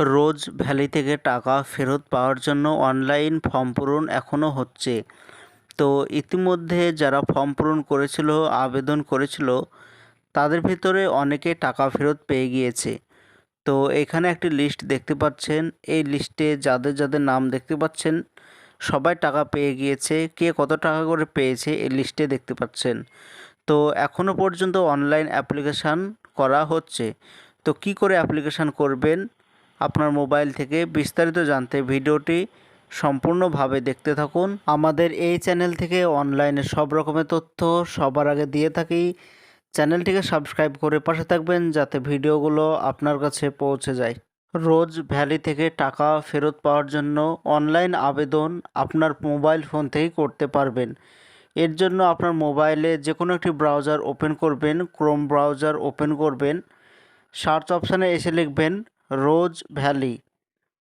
রোজ valley থেকে টাকা ফেরত পাওয়ার জন্য অনলাইন ফর্ম পূরণ এখনও হচ্ছে। তো ইতিমধ্যে যারা ফর্ম পূরণ করেছিল, আবেদন করেছিল, তাদের ভিতরে অনেকে টাকা ফেরত পেয়ে গিয়েছে। তো এখানে একটি লিস্ট দেখতে পাচ্ছেন। এই লিস্টে যাদের যাদের নাম দেখতে পাচ্ছেন, সবাই টাকা পেয়ে গিয়েছে। কে কত টাকা করে পেয়েছে, এই লিস্টে দেখতে পাচ্ছেন। তো এখনও পর্যন্ত অনলাইন অ্যাপ্লিকেশান করা হচ্ছে। তো কি করে অ্যাপ্লিকেশান করবেন? আপনার মোবাইল থেকে বিস্তারিত জানতে ভিডিওটি সম্পূর্ণভাবে দেখতে থাকুন। আমাদের এই চ্যানেল থেকে অনলাইনে সব রকমের তথ্য সবার আগে দিয়ে থাকি। চ্যানেলটিকে সাবস্ক্রাইব করে পাশে থাকবেন যাতে ভিডিওগুলো আপনার কাছে পৌঁছে যায়। রোজ ভ্যালি থেকে টাকা ফেরত পাওয়ার জন্য অনলাইন আবেদন আপনার মোবাইল ফোন থেকেই করতে পারবেন। এর জন্য আপনার মোবাইলে যে কোনো একটি ব্রাউজার ওপেন করবেন, ক্রোম ব্রাউজার ওপেন করবেন, সার্চ অপশানে এসে লিখবেন রোজ ভ্যালি।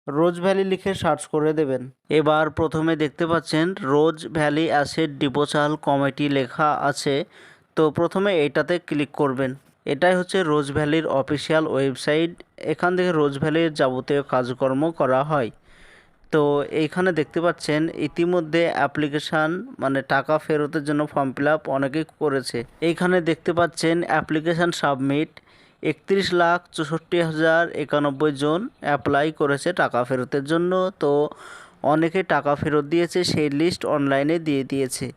রোজ ভ্যালি লিখে সার্চ করে দেবেন। এবার প্রথমে দেখতে পাচ্ছেন Rose Valley asset disposal committee লেখা আছে। তো প্রথমে এইটাতে ক্লিক করবেন। এটাই হচ্ছে রোজ ভ্যালির অফিসিয়াল ওয়েবসাইট। এখান থেকে রোজ ভ্যালির যাবতীয় কাজকর্ম করা হয়। তো এইখানে দেখতে পাচ্ছেন ইতিমধ্যে অ্যাপ্লিকেশান মানে টাকা ফেরতের জন্য ফর্ম ফিল আপ অনেকেই করেছে। এইখানে দেখতে পাচ্ছেন অ্যাপ্লিকেশান সাবমিট। একত্রিশ লাখ চৌষট্টি হাজার একানব্বই জন অ্যাপ্লাই করেছে টাকা ফেরতের জন্য। তো অনেকে টাকা ফেরত দিয়েছে, সেই লিস্ট অনলাইনে দিয়ে দিয়েছে।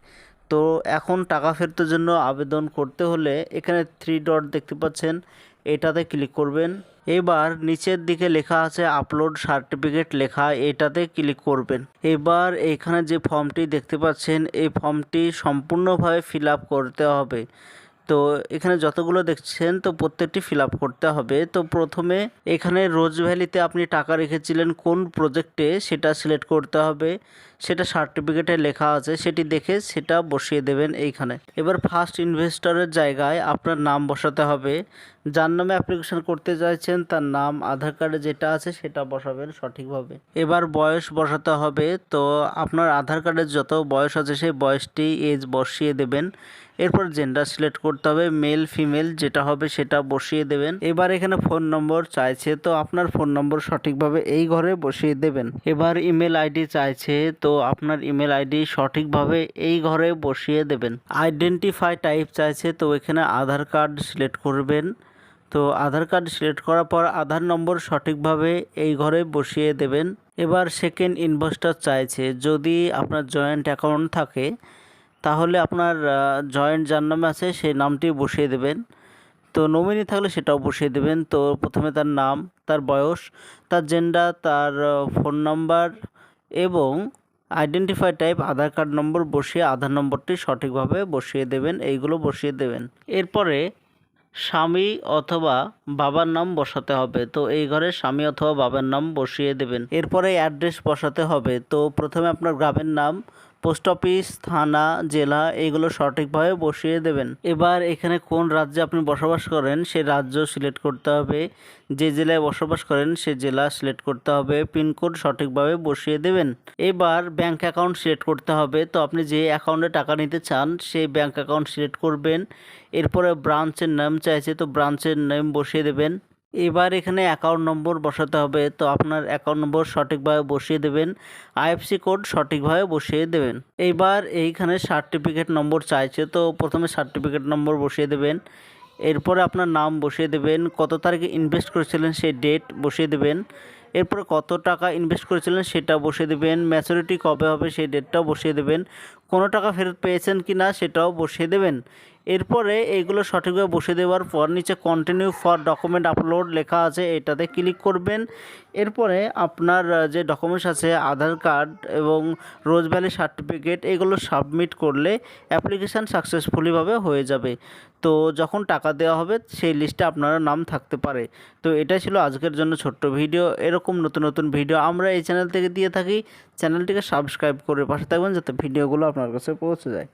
তো এখন টাকা ফেরতের জন্য আবেদন করতে হলে এখানে থ্রি ডট দেখতে পাচ্ছেন, এটাতে ক্লিক করবেন। এবার নিচের দিকে লেখা আছে আপলোড সার্টিফিকেট লেখা, এটাতে ক্লিক করবেন। এবার এখানে যে ফর্মটি দেখতে পাচ্ছেন, এই ফর্মটি সম্পূর্ণভাবে ফিল করতে হবে। তো এখানে যতগুলো দেখছেন, তো প্রত্যেকটি ফিল করতে হবে। তো প্রথমে এখানে রোজ ভ্যালিতে আপনি টাকা রেখেছিলেন, কোন প্রজেক্টে সেটা সিলেক্ট করতে হবে। সেটা সার্টিফিকেটে লেখা আছে, সেটি দেখে সেটা বসিয়ে দেবেন এইখানে। এবার ফার্স্ট ইনভেস্টরের জায়গায় আপনার নাম বসাতে হবে। যার নামে অ্যাপ্লিকেশন করতে চাইছেন, তার নাম, আধার কার্ডে যেটা আছে সেটা বসাবেন সঠিকভাবে। এবার বয়স বসাতে হবে, তো আপনার আধার কার্ডের যত বয়স আছে সেই বয়সটি এজ বসিয়ে দেবেন। এরপর জেন্ডার সিলেক্ট করতে হবে মেল ফিমেল যেটা হবে সেটা বসিয়ে দেবেন। এবার এখানে ফোন নম্বর চাইছে, তো আপনার ফোন নম্বর সঠিকভাবে এই ঘরে বসিয়ে দেবেন। এবার ইমেল আইডি চাইছে, তো আপনার ইমেল আইডি সঠিকভাবে এই ঘরে বসিয়ে দেবেন। আইডেন্টিফাই টাইপ চাইছে, তো এখানে আধার কার্ড সিলেক্ট করবেন। তো আধার কার্ড সিলেক্ট করার পর আধার নম্বর সঠিকভাবে এই ঘরে বসিয়ে দেবেন। এবার সেকেন্ড ইনভেস্টার চাইছে, যদি আপনার জয়েন্ট অ্যাকাউন্ট থাকে, তাহলে আপনার জয়েন্ট যার নামে আছে, সেই নামটি বসিয়ে দেবেন। তো নমিনি থাকলে সেটাও বসিয়ে দেবেন। তো প্রথমে তার নাম, তার বয়স, তার জেন্ডার তার ফোন নাম্বার এবং identify type Aadhaar card number বসিয়ে আধার নম্বরটি সঠিকভাবে বসিয়ে দেবেন, এইগুলো বসিয়ে দেবেন। এরপরে স্বামী অথবা বাবার নাম বসাতে হবে। তো এই ঘরে স্বামী অথবা বাবার নাম বসিয়ে দেবেন। এরপরে অ্যাড্রেস বসাতে হবে। তো প্রথমে আপনার গ্রামের নাম পোস্ট অফিস, থানা, জেলা এগুলো সঠিকভাবে বসিয়ে দেবেন। এবার এখানে কোন রাজ্যে আপনি বসবাস করেন সে রাজ্য সিলেক্ট করতে হবে। যে জেলায় বসবাস করেন সে জেলা সিলেক্ট করতে হবে। পিনকোড সঠিকভাবে বসিয়ে দেবেন। এবার ব্যাংক অ্যাকাউন্ট সিলেক্ট করতে হবে। তো আপনি যে অ্যাকাউন্টে টাকা নিতে চান, সেই ব্যাংক অ্যাকাউন্ট সিলেক্ট করবেন। এরপরে ব্রাঞ্চের নাম চাইছে, তো ব্রাঞ্চের নেম বসিয়ে দেবেন। এবার এখানে অ্যাকাউন্ট নম্বর বসাতে হবে। তো আপনার অ্যাকাউন্ট নম্বর সঠিকভাবে বসিয়ে দেবেন। আইএফসি কোড সঠিকভাবে বসিয়ে দেবেন। এইবার এইখানে সার্টিফিকেট নম্বর চাইছে। তো প্রথমে সার্টিফিকেট নম্বর বসিয়ে দেবেন। এরপরে আপনার নাম বসিয়ে দেবেন। কত তারিখে ইনভেস্ট করেছিলেন সেই ডেট বসিয়ে দেবেন। এরপরে কত টাকা ইনভেস্ট করেছিলেন সেটা বসিয়ে দেবেন। ম্যাচুরিটি কবে হবে সেই ডেটটাও বসিয়ে দেবেন। কোনো টাকা ফেরত পেয়েছেন কি না সেটাও বসিয়ে দেবেন। এরপরে এইগুলো সঠিকভাবে বসিয়ে দেওয়ার পর নিচে কন্টিনিউ ফর ডকুমেন্ট আপলোড লেখা আছে, এটাতে ক্লিক করবেন। এরপরে আপনার যে ডকুমেন্টস আছে, আধার কার্ড এবং রোজ ভ্যালি সার্টিফিকেট এগুলো সাবমিট করলে অ্যাপ্লিকেশান সাকসেসফুলিভাবে হয়ে যাবে। তো যখন টাকা দেওয়া হবে, সেই লিস্টে আপনার নাম থাকতে পারে। তো এটাই ছিল আজকের জন্য ছোট্ট ভিডিও এরকম নতুন নতুন ভিডিও আমরা এই চ্যানেল থেকে দিয়ে থাকি। চ্যানেলটিকে সাবস্ক্রাইব করে পাশে থাকবেন, যাতে ভিডিওগুলো আপনার কাছে পৌঁছে যায়।